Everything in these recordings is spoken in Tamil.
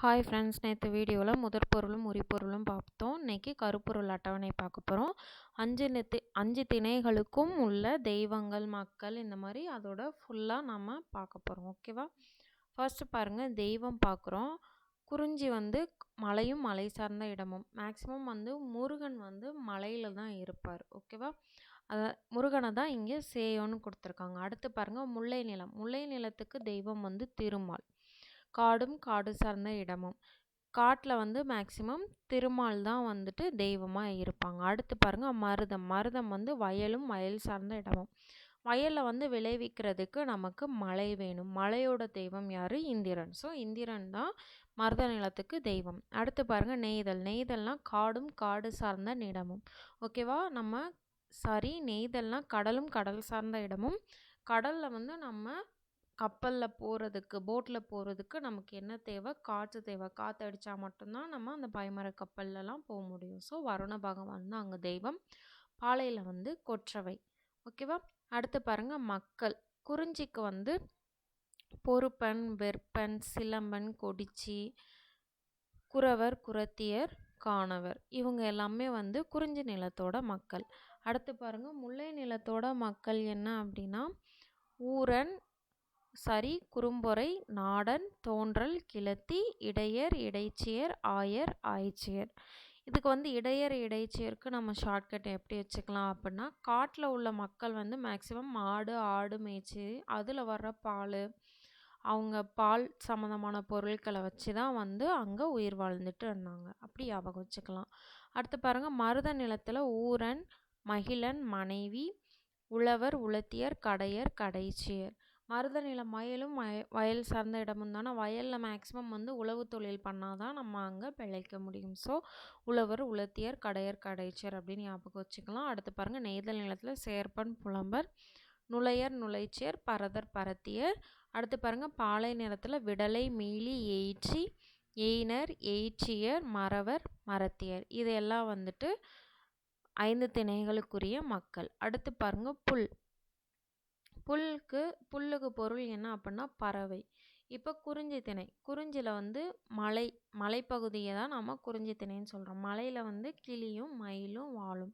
ஹாய் ஃப்ரெண்ட்ஸ் நேற்று வீடியோவில் முதற் பொருளும் உரிப்பொருளும் பார்த்தோம் இன்னைக்கு கருப்பொருள் அட்டவணை பார்க்க போகிறோம் அஞ்சு நித்து அஞ்சு திணைகளுக்கும் உள்ள தெய்வங்கள் மக்கள் இந்த மாதிரி அதோட ஃபுல்லாக நம்ம பார்க்க போகிறோம் ஓகேவா ஃபர்ஸ்ட் பாருங்கள் தெய்வம் பார்க்குறோம் குறிஞ்சி வந்து மலையும் மலை சார்ந்த இடமும். மேக்ஸிமம் வந்து முருகன் வந்து மலையில் தான் இருப்பார். ஓகேவா அதை முருகனை தான் இங்கே சேயோன்னு கொடுத்துருக்காங்க. அடுத்து பாருங்கள் முல்லை நிலம். முல்லை நிலத்துக்கு தெய்வம் வந்து திருமால். காடும் காடு சார்ந்த இடமும். காட்டில் வந்து மேக்ஸிமம் திருமால் தான் வந்துட்டு தெய்வமாக இருப்பாங்க. அடுத்து பாருங்கள் மருதம். மருதம் வந்து வயலும் வயல் சார்ந்த இடமும். வயலில் வந்து விளைவிக்கிறதுக்கு நமக்கு மழை வேணும். மழையோட தெய்வம் யார்? இந்திரன். ஸோ இந்திரன் தான் மருத நிலத்துக்கு தெய்வம். அடுத்து பாருங்கள் நெய்தல். நெய்தல்னால் காடும் காடு சார்ந்த இடமும் ஓகேவா நம்ம சாரி நெய்தல்னால் கடலும் கடல் சார்ந்த இடமும். கடலில் வந்து நம்ம கப்பலில் போகிறதுக்கு போட்டில் போகிறதுக்கு நமக்கு என்ன தேவை? காற்று தேவை. காற்று அடித்தா மட்டும்தான் நம்ம அந்த பாய்மர கப்பல்லலாம் போக முடியும். ஸோ வருண பகவான் தான் அங்கே தெய்வம். பாலையில் வந்து கொற்றவை. ஓகேவா அடுத்து பாருங்கள் மக்கள். குறிஞ்சிக்கு வந்து பொறுப்பன் வெற்பன் சிலம்பன் கொடிச்சி குறவர் குரத்தியர் காணவர். இவங்க எல்லாமே வந்து குறிஞ்சி நிலத்தோட மக்கள். அடுத்து பாருங்கள் முல்லை நிலத்தோட மக்கள் என்ன அப்படின்னா ஊரன் சரி குறும்பொறை நாடன் தோன்றல் கிளத்தி இடையர் இடைச்சியர் ஆயர் ஆய்ச்சியர். இதுக்கு வந்து இடையர் இடைச்சியருக்கு நம்ம ஷார்ட்கட் எப்படி வச்சுக்கலாம் அப்படின்னா காட்டில் உள்ள மக்கள் வந்து மேக்ஸிமம் மாடு ஆடு மேய்ச்சி அதில் வர்ற பால் அவங்க பால் சம்மந்தமான பொருட்களை வச்சு தான் வந்து அங்கே உயிர் வாழ்ந்துட்டு இருந்தாங்க. அப்படி ஞாபகம் வச்சுக்கலாம். அடுத்து பாருங்கள் மருத நிலத்தில் ஊரன் மகிழன் மனைவி உழவர் உலத்தியர் கடையர் கடைச்சியர். மருத நிலம் வயலும் வய வயல் சார்ந்த இடமும் தானே. வயலில் மேக்ஸிமம் வந்து உழவு தொழில் பண்ணால் தான் நம்ம அங்கே பிழைக்க முடியும். ஸோ உழவர் உலத்தியர் கடையர் கடைச்சியர் அப்படின்னு ஞாபகம் வச்சுக்கலாம். அடுத்து பாருங்கள் நெய்தல் நிலத்தில் சேர்ப்பன் புலம்பர் நுழையர் நுழைச்சியர் பரதர் பரத்தியர். அடுத்து பாருங்கள் பாலை நிலத்தில் விடலை மீளி எயிற்றி எயினர் எயிற்றியர் மறவர் மரத்தியர் இதையெல்லாம் வந்துட்டு ஐந்து திணைகளுக்குரிய மக்கள். அடுத்து பாருங்கள் புல். புல்லுக்கு புல்லுக்கு பொருள் என்ன அப்படின்னா பறவை. இப்போ குறிஞ்சி திணை. குறிஞ்சியில் வந்து மலை மலைப்பகுதியை தான் நம்ம குறிஞ்சி திணைன்னு சொல்கிறோம் மலையில் வந்து கிளியும் மயிலும் வாழும்.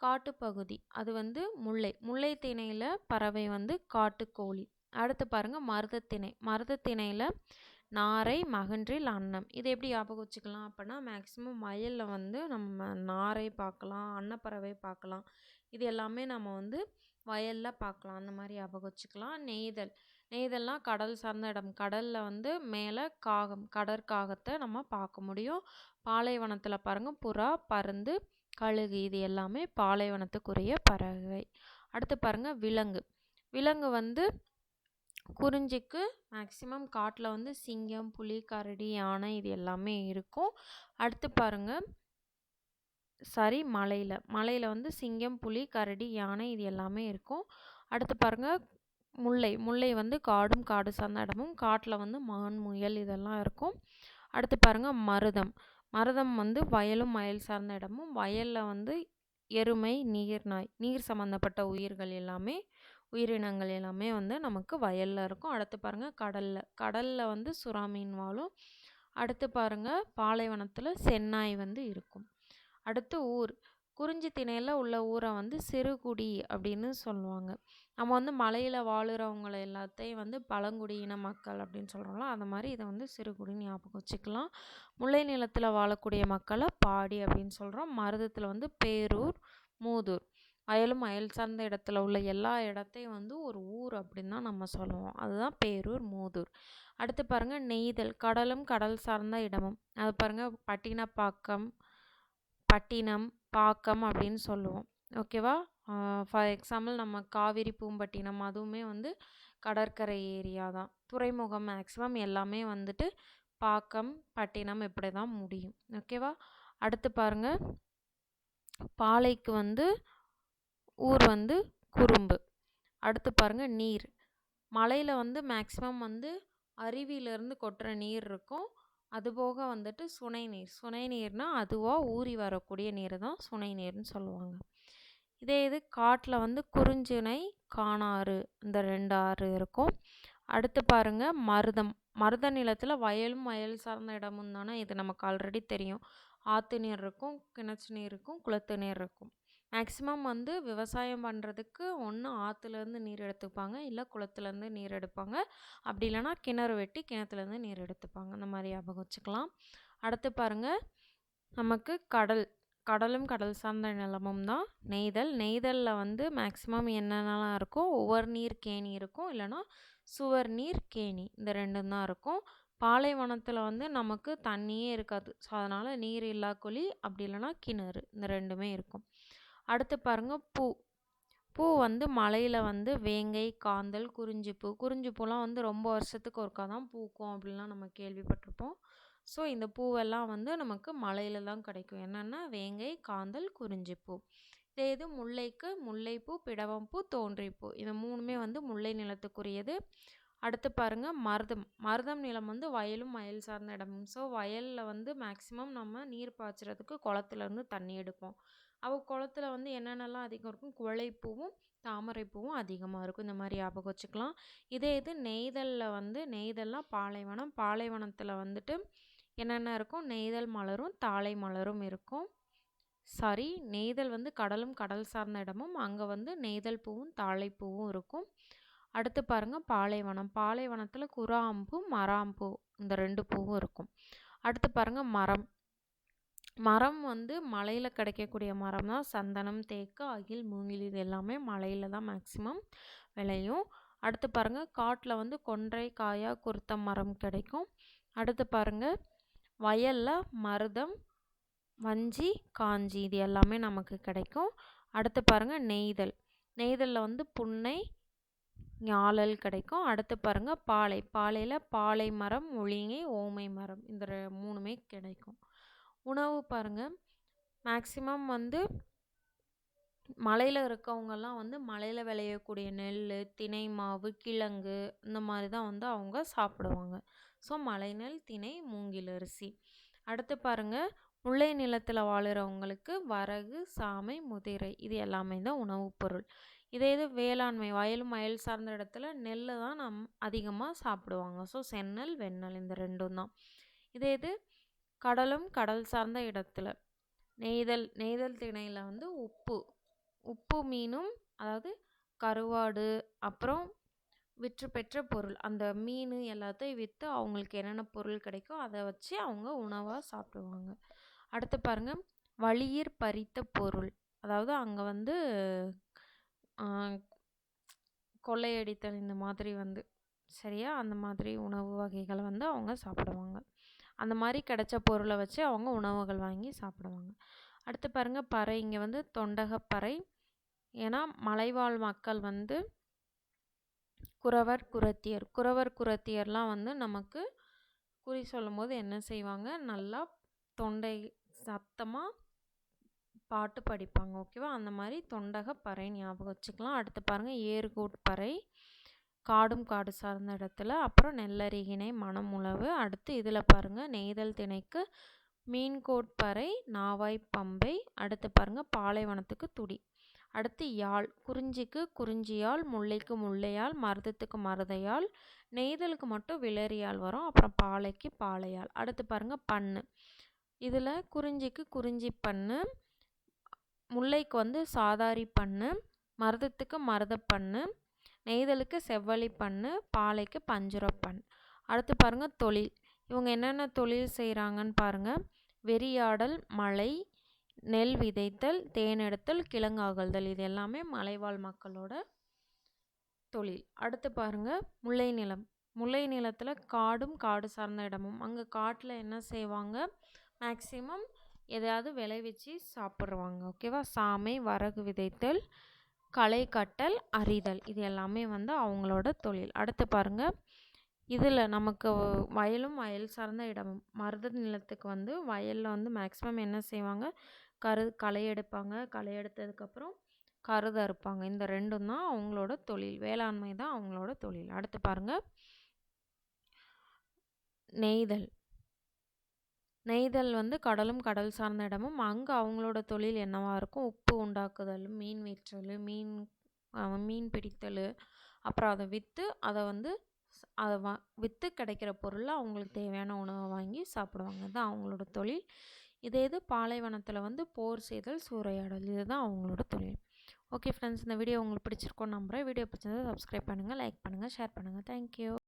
காட்டுப்பகுதி. அது வந்து முல்லை. முல்லை திணையில் பறவை வந்து காட்டுக்கோழி. அடுத்து பாருங்கள் மருதத்திணை மருதத்திணையில் நாரை மகன்றில் அன்னம். இதை எப்படி ஞாபகம் வச்சுக்கலாம் அப்படின்னா மேக்ஸிமம் வயலில் வந்து நம்ம நாரை பார்க்கலாம் அன்னப்பறவை பார்க்கலாம். இது எல்லாமே நம்ம வந்து வயலில் பார்க்கலாம் அந்த மாதிரி ஞாபகம் வச்சுக்கலாம். நெய்தல். நெய்தல்னால் கடல் சார்ந்த இடம். கடலில் வந்து மேலே காகம் கடற்காகத்தை நம்ம பார்க்க முடியும். பாலைவனத்தில் பாருங்கள் புறா பருந்து கழுகு இது எல்லாமே பாலைவனத்துக்குரிய பறவை அடுத்து பாருங்கள் விலங்கு. விலங்கு வந்து குறிஞ்சிக்கு மேக்சிமம் காட்டில் வந்து சிங்கம் புலி கரடி யானை இது எல்லாமே இருக்கும். அடுத்து பாருங்கள் சாரி மலையில். மலையில் வந்து சிங்கம் புலி கரடி யானை இது எல்லாமே இருக்கும். அடுத்து பாருங்கள் முல்லை. முல்லை வந்து காடும் காடு சார்ந்த இடமும் காட்டில் வந்து மான் முயல் இதெல்லாம் இருக்கும். அடுத்து பாருங்கள் மருதம். மருதம் வந்து வயலும் வயல் சார்ந்த இடமும் வயலில் வந்து எருமை நீர்நாய் நீர் சம்மந்தப்பட்ட உயிர்கள் எல்லாமே உயிரினங்கள் எல்லாமே வந்து நமக்கு வயலில் இருக்கும். அடுத்து பாருங்கள் கடலில். கடலில் வந்து சுறா மீன் வாழும். அடுத்து பாருங்கள் பாலைவனத்தில் சென்னாய் வந்து இருக்கும். அடுத்து ஊர். குறிஞ்சி திணையில் உள்ள ஊரை வந்து சிறுகுடி அப்படின்னு சொல்லுவாங்க. நம்ம வந்து மலையில் வாழுறவங்கள எல்லாத்தையும் வந்து பழங்குடியின மக்கள் அப்படின்னு சொல்கிறோம்ல அந்த மாதிரி இதை வந்து சிறுகுடின்னு ஞாபகம் வச்சுக்கலாம். முல்லை நிலத்தில் வாழக்கூடிய மக்களை பாடி அப்படின்னு சொல்கிறோம் மருதத்தில் வந்து பேரூர் மூதூர். வயலும் வயல் சார்ந்த இடத்துல உள்ள எல்லா இடத்தையும் வந்து ஒரு ஊர் அப்படின்னு தான் நம்ம சொல்லுவோம். அதுதான் பேரூர் மூதூர். அடுத்து பாருங்கள் நெய்தல் கடலும் கடல் சார்ந்த இடமும். அது பாருங்கள் பட்டினப்பாக்கம் பட்டினம் பாக்கம் அப்படின்னு சொல்லுவோம். ஓகேவா ஃபார் எக்ஸாம்பிள் நம்ம காவிரி பூம்பட்டினம் அதுவுமே வந்து கடற்கரை ஏரியா தான். துறைமுகம் மேக்ஸிமம் எல்லாமே வந்துட்டு பாக்கம் பட்டினம் இப்படி தான் முடியும் ஓகேவா அடுத்து பாருங்கள் பாலைக்கு வந்து ஊர் வந்து குறும்பு. அடுத்து பாருங்கள் நீர். மலையில் வந்து மேக்ஸிமம் வந்து அருவியிலேருந்து கொட்டுற நீர் இருக்கும். அதுபோக வந்துட்டு சுனை நீர். சுனை நீர்னால் அதுவாக ஊறி வரக்கூடிய நீர் தான் சுனை நீர்னு சொல்லுவாங்க. இதே இது காட்டில் வந்து குறிஞ்சுனை காணாறு இந்த ரெண்டு ஆறு இருக்கும். அடுத்து பாருங்கள் மருதம். மருத நிலத்தில் வயலும் வயல் சார்ந்த இடமும் தானே? இது நமக்கு ஆல்ரெடி தெரியும். ஆற்று நீர் இருக்கும் கிணற்று நீர் இருக்கும் குளத்து நீர் இருக்கும். மேக்ஸிமம் வந்து விவசாயம் பண்ணுறதுக்கு ஒன்று ஆற்றுலேருந்து நீர் எடுத்துப்பாங்க இல்லை குளத்துலேருந்து நீர் எடுப்பாங்க. அப்படி இல்லைனா கிணறு வெட்டி கிணத்துலேருந்து நீர் எடுத்துப்பாங்க. அந்த மாதிரி ஞாபகம் வச்சுக்கலாம். அடுத்து பாருங்கள் நமக்கு கடல் கடலும் கடல் சார்ந்த நிலமும் தான். நெய்தல் நெய்தலில் வந்து மேக்ஸிமம் என்னென்னலாம் இருக்கும்? ஒவ்வொரு நீர் கேணி இருக்கும். இல்லைனா சுவர் நீர் கேணி இந்த ரெண்டும் தான் இருக்கும். பாலைவனத்தில் வந்து நமக்கு தண்ணியே இருக்காது. ஸோ அதனால் நீர் இல்லா குழி அப்படி இல்லைனா கிணறு இந்த ரெண்டுமே இருக்கும். அடுத்து பாருங்கள் பூ. பூ வந்து மலையில் வந்து வேங்கை காந்தல் குறிஞ்சிப்பூ. குறிஞ்சிப்பூலாம் வந்து ரொம்ப வருஷத்துக்கு ஒருக்கா தான் பூக்கும் அப்படின்லாம் நம்ம கேள்விப்பட்டிருப்போம். ஸோ இந்த பூவெல்லாம் வந்து நமக்கு மலையில் தான் கிடைக்கும். என்னென்னா வேங்கை காந்தல் குறிஞ்சிப்பூ. இதே இது முல்லைக்கு முல்லைப்பூ பிடவம்பூ தோன்றிப்பூ. இது மூணுமே வந்து முல்லை நிலத்துக்குரியது. அடுத்து பாருங்கள் மருதம். மருதம் நிலம் வந்து வயலும் வயல் சார்ந்த இடமும் ஸோ வயலில் வந்து மேக்ஸிமம் நம்ம நீர் பாய்ச்சறதுக்கு குளத்துலேருந்து தண்ணி எடுப்போம். அவள் குளத்துல வந்து என்னென்னலாம் அதிகம் இருக்கும்? குழைப்பூவும் தாமரைப்பூவும் அதிகமாக இருக்கும். இந்த மாதிரி ஞாபகம் வச்சுக்கலாம். இதே இது நெய்தலில் வந்து நெய்தல்லாம் பாலைவனம். பாலைவனத்தில் வந்துட்டு என்னென்ன இருக்கும்? நெய்தல் மலரும் தாழை மலரும் இருக்கும். சாரி நெய்தல் வந்து கடலும் கடல் சார்ந்த இடமும் அங்கே வந்து நெய்தல் பூவும் தாழைப்பூவும் இருக்கும். அடுத்து பாருங்கள் பாலைவனம். பாலைவனத்தில் குராம்பு மராம்பூ இந்த ரெண்டு பூவும் இருக்கும். அடுத்து பாருங்கள் மரம். மரம் வந்து மலையில் கிடைக்கக்கூடிய மரம் தான். சந்தனம் தேக்கு அகில் மூங்கில் இது எல்லாமே மலையில் தான் மேக்ஸிமம் விளையும். அடுத்து பாருங்கள் காட்டில் வந்து கொன்றை காயா குருத்த மரம் கிடைக்கும். அடுத்து பாருங்கள் வயலில் மருதம் வஞ்சி காஞ்சி இது எல்லாமே நமக்கு கிடைக்கும். அடுத்து பாருங்கள் நெய்தல். நெய்தலில் வந்து புன்னை ஞாழல் கிடைக்கும். அடுத்து பாருங்கள் பாலை. பாலையில் பாலை மரம் ஒளிங்கை ஓமை மரம் இந்த மூணுமே கிடைக்கும். உணவு பாருங்கள் மேக்சிமம் வந்து மலையில் இருக்கவங்கெல்லாம் வந்து மலையில் விளையக்கூடிய நெல் தினை மாவு கிழங்கு இந்த மாதிரி தான் வந்து அவங்க சாப்பிடுவாங்க. ஸோ மலை நெல் தினை மூங்கில் அரிசி. அடுத்து பாருங்கள் முல்லை நிலத்தில் வாழுறவங்களுக்கு வரகு சாமை முதிரை இது எல்லாமே தான் உணவுப் பொருள். இதே இது வேளாண்மை வயலும் வயல் சார்ந்த இடத்துல நெல் தான் நம் அதிகமாக சாப்பிடுவாங்க. ஸோ செந்நெல் வெண்ணெல் இந்த ரெண்டும் தான். இதே இது கடலும் கடல் சார்ந்த இடத்துல. நெய்தல் நெய்தல் திணையில் வந்து உப்பு உப்பு மீனும் அதாவது கருவாடு அப்புறம் விற்று பெற்ற பொருள். அந்த மீன் எல்லாத்தையும் விற்று அவங்களுக்கு என்னென்ன பொருள் கிடைக்கோ அதை வச்சு அவங்க உணவாக சாப்பிடுவாங்க. அடுத்து பாருங்கள் வழியிற் பறித்த பொருள். அதாவது அங்கே வந்து கொள்ளையடித்தல் இந்த மாதிரி வந்து சரியா? அந்த மாதிரி உணவு வகைகளை வந்து அவங்க சாப்பிடுவாங்க. அந்த மாதிரி கிடைச்ச பொருளை வச்சு அவங்க உணவுகள் வாங்கி சாப்பிடுவாங்க. அடுத்து பாருங்கள் பறை. இங்கே வந்து தொண்டகப்பறை. ஏன்னா மலைவாழ் மக்கள் வந்து குறவர் குரத்தியர் குறவர் குரத்தியர்லாம் வந்து நமக்கு குறி சொல்லும் போது என்ன செய்வாங்க? நல்லா தொண்டை சத்தமாக பாட்டு படிப்பாங்க ஓகேவா அந்த மாதிரி தொண்டக பறை ஞாபகம் வச்சுக்கலாம். அடுத்து பாருங்கள் ஏர்கூட் பறை காடும் காடு சார்ந்த இடத்துல. அப்புறம் நெல்லரிகினை மணமுழவு அடுத்து இதில் பாருங்கள் நெய்தல் திணைக்கு மீன்கோட்பறை நாவாய் பம்பை. அடுத்து பாருங்கள் பாலைவனத்துக்கு துடி. அடுத்து யாழ் குறிஞ்சிக்கு குறிஞ்சியால் முல்லைக்கு முல்லையால் மருதத்துக்கு மருதையால் நெய்தலுக்கு மட்டும் விளரியால் வரும். அப்புறம் பாலைக்கு பாலையால். அடுத்து பாருங்கள் பண்ணு. இதில் குறிஞ்சிக்கு குறிஞ்சி பண்ணு. முல்லைக்கு வந்து சாதாரி பண்ணு மருதத்துக்கு மருதப்பண்ணு நெய்தலுக்கு செவ்வழி பண்ணு பாலைக்கு பஞ்சுரப்பண் அடுத்து பாருங்கள் தொழில். இவங்க என்னென்ன தொழில் செய்கிறாங்கன்னு பாருங்கள் வெறியாடல் மலை நெல் விதைத்தல் தேனெடுத்தல் கிழங்காகல்தல் இது எல்லாமே மலைவாழ் மக்களோட தொழில். அடுத்து பாருங்கள் முல்லை நிலம். முல்லை நிலத்தில் காடும் காடு சார்ந்த இடமும். அங்கே காட்டில் என்ன செய்வாங்க? மேக்சிமம் எதையாவது விளைவிச்சு சாப்பிட்ருவாங்க ஓகேவா? சாமை வரகு விதைத்தல் களை கட்டல் அறிதல் இது எல்லாமே வந்து அவங்களோட தொழில். அடுத்து பாருங்கள் இதில் நமக்கு வயலும் வயல் சார்ந்த இடமும் மருத நிலத்துக்கு வந்து வயலில் வந்து மேக்ஸிமம் என்ன செய்வாங்க? கரு களை எடுப்பாங்க. களை எடுத்ததுக்கப்புறம் கருதை அறுப்பாங்க. இந்த ரெண்டும் தான் அவங்களோட தொழில். வேளாண்மை தான் அவங்களோட தொழில். அடுத்து பாருங்கள் நெய்தல். நெய்தல் வந்து கடலும் கடல் சார்ந்த இடமும் அங்கே அவங்களோட தொழில் என்னவாக இருக்கும்? உப்பு உண்டாக்குதல் மீன் விற்றல் மீன் மீன் பிடித்தல் அப்புறம் அதை விற்று அதை வந்து அதை வா விற்று கிடைக்கிற பொருளை அவங்களுக்கு தேவையான உணவை வாங்கி சாப்பிடுவாங்க. இதுதான் அவங்களோட தொழில். இதே இது பாலைவனத்தில் வந்து போர் செய்தல் சூறையாடல். இதுதான் அவங்களோட தொழில். ஓகே ஃப்ரெண்ட்ஸ் இந்த வீடியோ உங்களுக்கு பிடிச்சிருக்கோன்னு நம்புகிறேன் வீடியோ பிடிச்சிருந்தா சப்ஸ்கிரைப் பண்ணுங்கள் லைக் பண்ணுங்கள் ஷேர் பண்ணுங்கள் தேங்க்யூ.